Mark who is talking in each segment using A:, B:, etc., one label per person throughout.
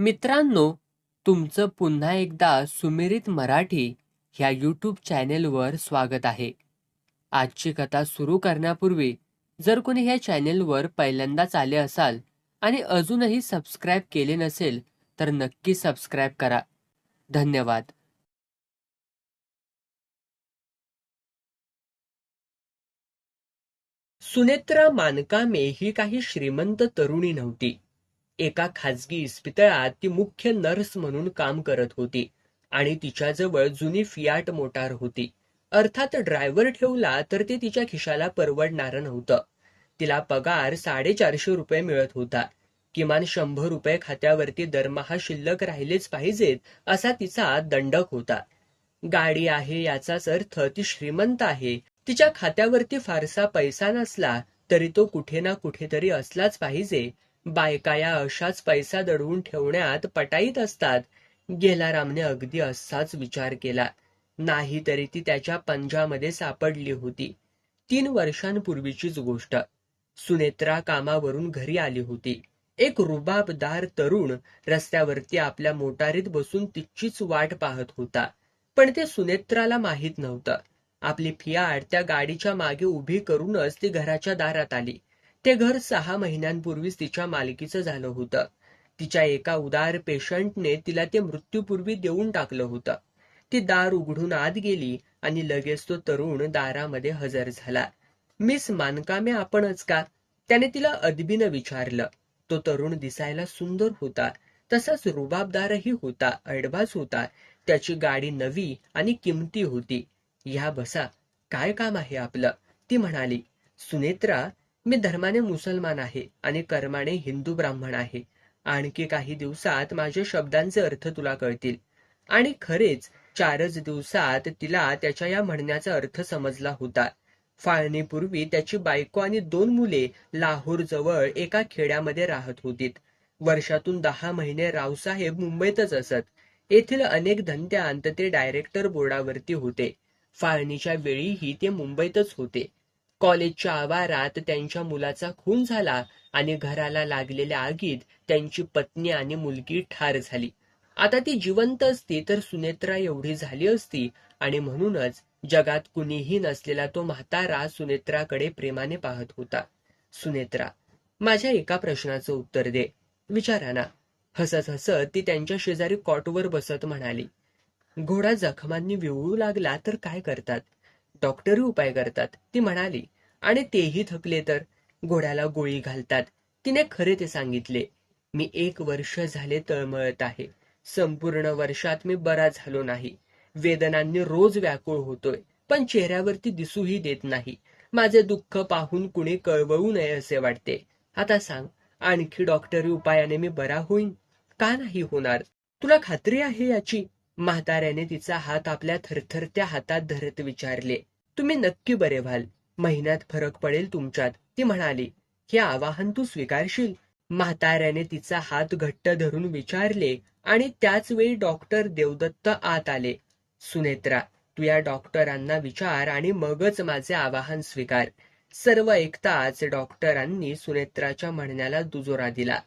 A: मित्रांनो तुमचं पुन्हा एकदा सुमिरित मराठी ह्या यूट्यूब चॅनेलवर स्वागत आहे. आजची कथा सुरू करण्यापूर्वी जर कोणी ह्या चॅनेलवर पहिल्यांदाच आले असाल आणि अजूनही सबस्क्राईब केले नसेल तर नक्की सबस्क्राईब करा. धन्यवाद. सुनेत्रा मानकामे ही काही श्रीमंत तरुणी नव्हती. एका खाजगी इस्पितळात ती मुख्य नर्स म्हणून काम करत होती आणि तिच्याजवळ जुनी फियाट मोटार होती. अर्थात ड्रायव्हर ठेवला तर ते तिच्या खिशाला परवडणारं नव्हतं. तिला पगार साडेचारशे रुपये मिळत होता. किमान शंभर रुपये खात्यावरती दरमहा शिल्लक राहिलेच पाहिजेत असा तिचा दंडक होता. गाडी आहे याचाच अर्थ ती श्रीमंत आहे. तिच्या खात्यावरती फारसा पैसा नसला तरी तो कुठे ना कुठेतरी असलाच पाहिजे. बायका या अशाच पैसा दडवून ठेवण्यात पटाईत असतात. गेलारामने अगदी असाच विचार केला. नाही तरी ती त्याच्या पंजामध्ये सापडली होती. तीन वर्षांपूर्वीचीच गोष्ट. सुनेत्रा कामावरून घरी आली होती. एक रुबाबदार तरुण रस्त्यावरती आपल्या मोटारीत बसून तिचीच वाट पाहत होता. पण ते सुनेत्राला माहीत नव्हतं. आपली फियाट त्या गाडीच्या मागे उभी करूनच ती घराच्या दारात आली. ते घर सहा महिन्यांपूर्वीच तिच्या मालकीचं झालं होतं. तिच्या एका उदार पेशंटने तिला ते मृत्यूपूर्वी देऊन टाकलं होतं. ती दार उघडून आत गेली आणि लगेच तो तरुण दारामध्ये हजर झाला. मिस मानकामे आपणच का? त्याने तिला अदबीनं विचारलं. तो तरुण दिसायला सुंदर होता. तसाच रुबाबदारही होता अडबाज होता. त्याची गाडी नवी आणि किमती होती. ह्या बसा काय काम आहे आपलं? ती म्हणाली. सुनेत्रा मी धर्माने मुसलमान आहे आणि कर्माने हिंदू ब्राह्मण आहे. आणखी काही दिवसात माझ्या शब्दांचे अर्थ तुला कळतील. आणि खरेच चारच दिवसात तिला त्याच्या या म्हणण्याचा अर्थ समजला होता. फाळणीपूर्वी त्याची बायको आणि दोन मुले लाहोर जवळ एका खेड्यामध्ये राहत होतीत. वर्षातून दहा महिने रावसाहेब मुंबईतच असत. येथील अनेक धंद्यांत ते डायरेक्टर बोर्डावरती होते. फाळणीच्या वेळीही ते मुंबईतच होते. कॉलेजच्या आवारात त्यांच्या मुलाचा खून झाला आणि घराला लागलेल्या आगीत त्यांची पत्नी आणि मुलगी ठार झाली. आता ती जिवंत असती तर सुनेत्रा एवढी झाली असती आणि म्हणूनच जगात कुणीही नसलेला तो म्हातारा सुनेत्राकडे प्रेमाने पाहत होता. सुनेत्रा माझ्या एका प्रश्नाचं उत्तर दे. विचारा ना. हसत हसत ती त्यांच्या शेजारी कॉटवर बसत म्हणाली. घोडा जखमांनी विवळू लागला तर काय करतात? डॉक्टरही उपाय करतात ती म्हणाली. आणि तेही थकले तर घोड्याला गोळी घालतात. तिने खरे ते सांगितले. मी एक वर्ष झाले तळमळत आहे. संपूर्ण वर्षात मी बरा झालो नाही. वेदनांनी रोज व्याकुळ होतोय पण चेहऱ्यावरती दिसूही देत नाही. माझे दुःख पाहून कुणी कळवळू नये असे वाटते. आता सांग आणखी डॉक्टरी उपायाने मी बरा होईन? का नाही होणार? तुला खात्री आहे याची? म्हाताऱ्याने तिचा हात आपल्या थरथरत्या हातात धरत विचारले. तुम्ही नक्की बरे व्हाल. महिन्यात फरक पडेल तुमच्यात ती म्हणाली. हे आवाहन तू स्वीकारशील. म्हाताऱ्याने तिचा हात घट्ट धरून विचारले आणि त्याच वेळी डॉक्टर देवदत्त आत आले. सुनेत्रा तू या डॉक्टरांना विचार आणि मगच माझे आवाहन स्वीकार. सर्व ऐकताच डॉक्टरांनी सुनेत्राच्या म्हणण्याला दुजोरा दिला.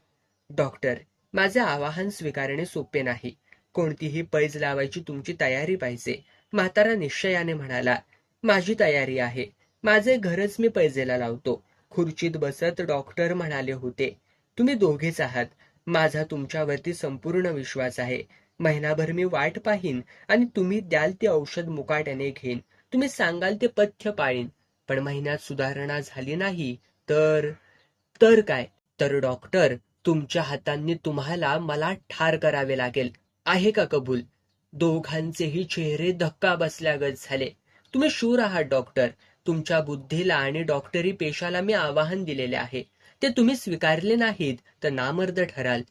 A: डॉक्टर माझे आवाहन स्वीकारणे सोपे नाही. कोणतीही पैज लावायची तुमची तयारी पाहिजे. म्हातारा निश्चयाने म्हणाला. माझी तयारी आहे. माझे घरच मी पैजेला लावतो. खुर्चीत बसत डॉक्टर म्हणाले होते तुम्ही दोघेच आहात. माझा तुमच्यावरती संपूर्ण विश्वास आहे. महिनाभर मी वाट पाहीन आणि तुम्ही द्याल ते औषध मुकाट्याने घेईन. तुम्ही सांगाल ते पथ्य पाळीन. पण महिन्यात सुधारणा झाली नाही तर तर काय? तर डॉक्टर तुमच्या हातांनी तुम्हाला मला ठार करावे लागेल. आहे का कबूल? दोघांचेही चेहरे धक्का बसल्यागत झाले. तुम्ही शूर आहात डॉक्टर तुमच्या बुद्धीला आणि डॉक्टरी पेशाला मी आवाहन दिलेले आहे. ते तुम्ही स्वीकारले नाहीत तर नामर्द ठराल.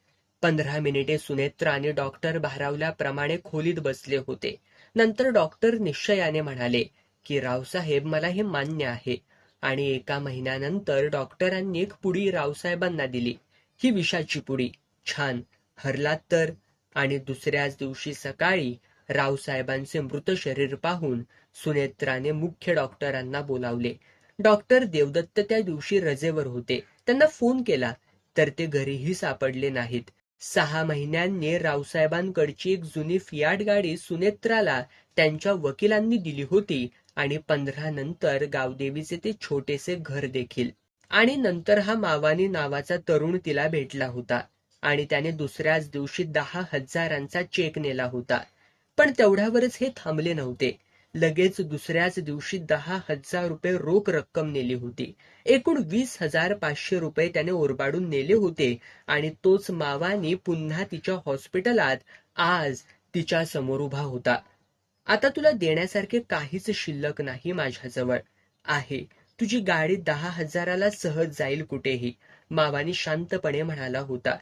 A: पंधरा मिनिटे सुनेत्रा आणि डॉक्टर भारावल्याप्रमाणे खोलीत बसले होते. नंतर डॉक्टर निश्चयाने म्हणाले की रावसाहेब मला हे मान्य आहे. आणि एका महिन्यानंतर डॉक्टरांनी एक पुडी रावसाहेबांना दिली. ही विषाची पुडी. छान. हरलात तर. आणि दुसऱ्याच दिवशी सकाळी रावसाहेबांचे मृत शरीर पाहून सुनेत्राने मुख्य डॉक्टरांना बोलावले. डॉक्टर देवदत्त त्या दिवशी रजेवर होते. त्यांना फोन केला तर ते घरीही सापडले नाहीत. सहा महिन्यांनी रावसाहेबांकडची एक जुनी फियाट गाडी सुनेत्राला त्यांच्या वकिलांनी दिली होती आणि पंधरा नंतर गावदेवीचे ते छोटेसे घर देखील. आणि नंतर हा मावानी नावाचा तरुण तिला भेटला होता आणि त्याने दुसऱ्याच दिवशी दहा हजारांचा चेक नेला होता. पण तेवढ्यावरच हे थांबले नव्हते. लगेच दुसऱ्याच दिवशी दहा हजार रुपये रोख रक्कम नेली होती. एकूण वीस हजार पाचशे रुपये त्याने ओरबाडून नेले होते आणि तोच मावानी पुन्हा तिच्या हॉस्पिटलात आज तिच्या समोर उभा होता. आता तुला देण्यासारखे काहीच शिल्लक नाही माझ्याजवळ. आहे. तुझी गाडी दहा हजाराला सहज जाईल कुठेही. मावानी शांतपणे म्हणाला होता.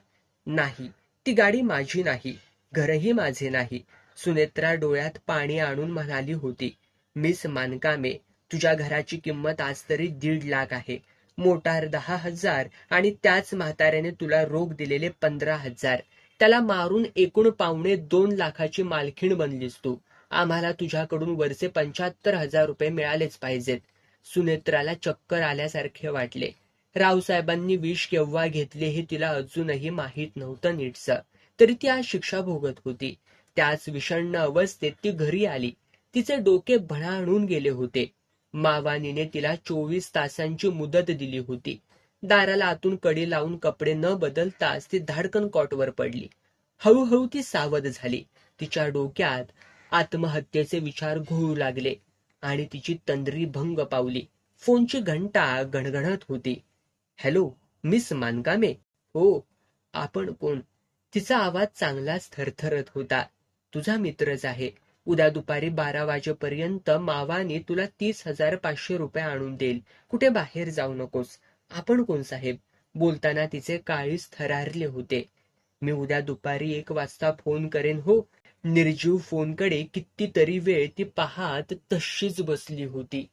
A: नाही. ती गाडी माझी नाही. घरही माझे नाही. सुनेत्रा डोळ्यात पाणी आणून म्हणाली होती मिस मानकामे तुझ्या घराची किंमत आज तरी दीड लाख आहे. मोटार दहा हजार आणि त्याच म्हाताऱ्याने तुला रोख दिलेले पंधरा हजार. त्याला मारून एकूण पावणे दोन लाखाची मालखीण बनलीस तू. आम्हाला तुझ्याकडून वरचे पंच्याहत्तर हजार रुपये मिळालेच पाहिजेत. सुनेत्राला चक्कर आल्यासारखे वाटले. रावसाहेबांनी विष केव्हा घेतले हे तिला अजूनही माहीत नव्हतं नीटचं तरी ती आज शिक्षा भोगत होती. त्याच विषण्ण अवस्थेत ती घरी आली. तिचे डोके भणाणून गेले होते. मावानीने तिला चोवीस तासांची मुदत दिली होती. दाराला आतून कडी लावून कपडे न बदलताच ती धाडकन कॉटवर पडली. हळूहळू ती सावध झाली. तिच्या डोक्यात आत्महत्येचे विचार घोळू लागले आणि तिची तंद्री भंग पावली. फोनची घंटा गणगणत होती. Hello miss Mankame? हो आपण कोण? तिचा आवाज चांगलाच थरथरत होता. तुझा मित्रच आहे. उद्या दुपारी बारा वाजेपर्यंत मावाने तुला तीस हजार पाचशे रुपये आणून देईल. कुठे बाहेर जाऊ नकोस. आपण कोण साहेब? बोलताना तिचे काळीच थरारले होते. मी उद्या दुपारी एक वाजता फोन करेन हो. निर्जीव फोनकडे कितीतरी वेळ ती पाहात तशीच बसली होती.